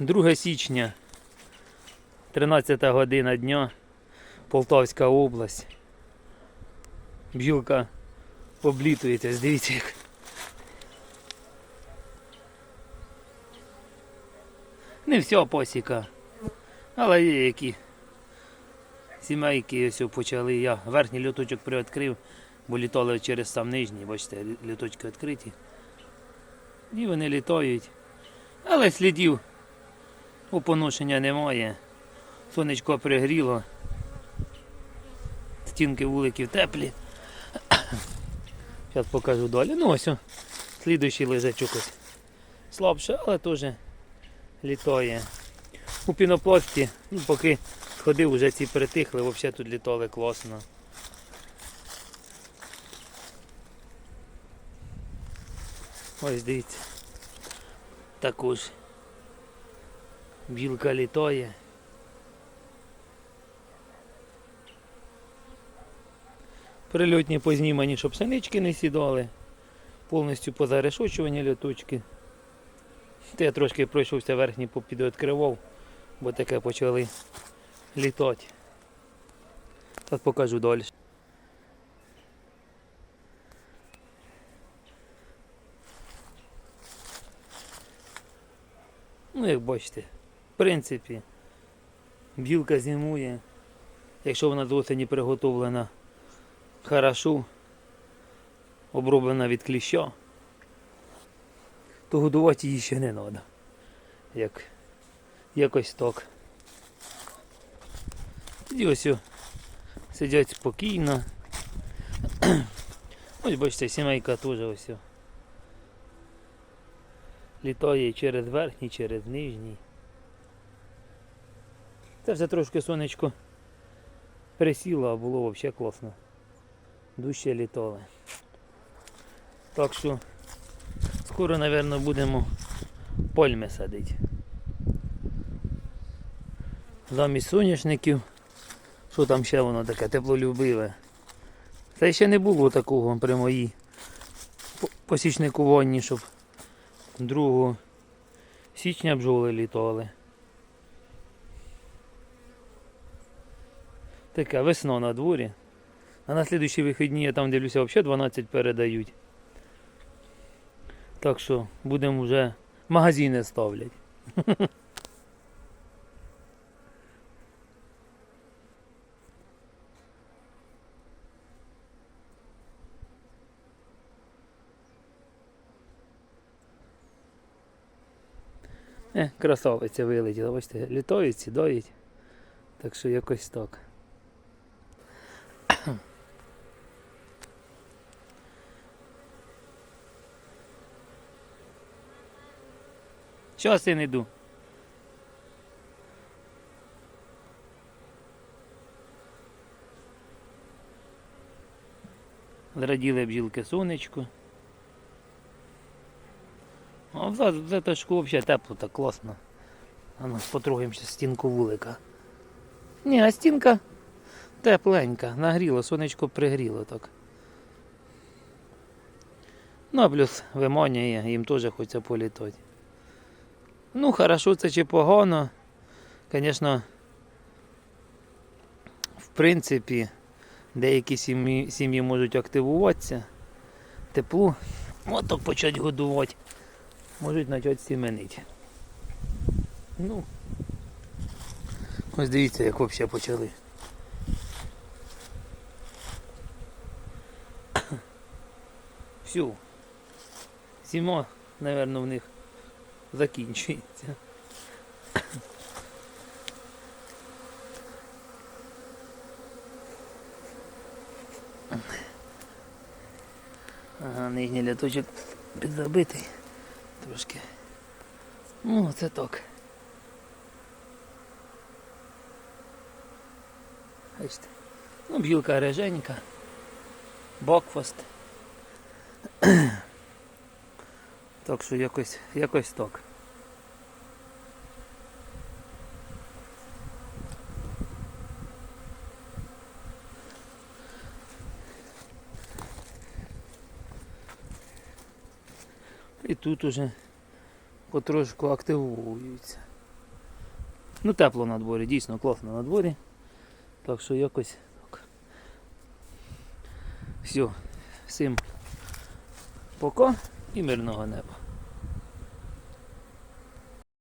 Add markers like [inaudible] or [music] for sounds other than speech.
2 січня, 13 година дня, Полтавська область. Бджілка облітується, дивіться як. Не вся посіка, але є які сімейки ось почали. Я верхній люточок приоткрив, бо літали через сам нижній, бачите, люточки відкриті. І вони літають. Але слідів у поношення немає. Сонечко пригріло. Стінки вуликів теплі. Зараз покажу далі. Ну ось, слідуючий лежачок. Слабше, але теж літає. У пінопласті, ну поки ходив, вже ці притихли, взагалі тут літали класно. Ось дивіться. Також білка літає. Прильотні познімані, щоб санички не сідали. Повністю позарешочувані літочки. Та я трошки пройшовся верхній попідвідкривав, бо таке почали літати. Зараз покажу далі. Ну, як бачите, принципі, білка зимує. Якщо вона з осені приготовлена хорошо, оброблена від кліща, то годувати її ще не треба. Як, якось так. Тоді ось сидять спокійно. [clears throat] Ось бачите, сімейка теж ось. Літає через верхній, через нижній. Це вже трошки сонечко присіло, а було взагалі класно. Дужче літали. Так що скоро, мабуть, будемо пальми садити. Замість соняшників. Що там ще воно таке теплолюбиве? Це ще не було такого при моїй посічникуванні, щоб 2 січня бджоли літали. Така весна на дворі. А на слідуючі вихідні я там дивлюся, взагалі 12 передають. Так що будемо вже магазини ставлять. [laughs] Е, красавиця вилетіла, бачите, літають, сідають. Так що якось так. Щас я не йду. Зраділи бджілки сонечку. А в за- затишку взагалі тепло так класно. А ну потрогаємо ще стінку вулика. Ні, а стінка тепленька, нагріло, сонечко пригріло так. Ну, а плюс виманює, їм теж хочеться політати. Ну, хорошо це чи погано. Звісно, в принципі, деякі сім'ї, сім'ї можуть активуватися. Тепло, отак почати годувати. Можуть почати сіменити. Ну, ось дивіться, як взагалі почали. Все. Зима, мабуть, в них закінчується. Ага, нижній ляточок підзабитий трошки. Ну, це так. Бачите. Ну, б'юлка реженька, бокфаст. Так що якось, якось так. І тут уже потрошку активуються. Ну тепло на дворі, дійсно класно на дворі. Так що якось так. Все. Всім пока і мирного неба.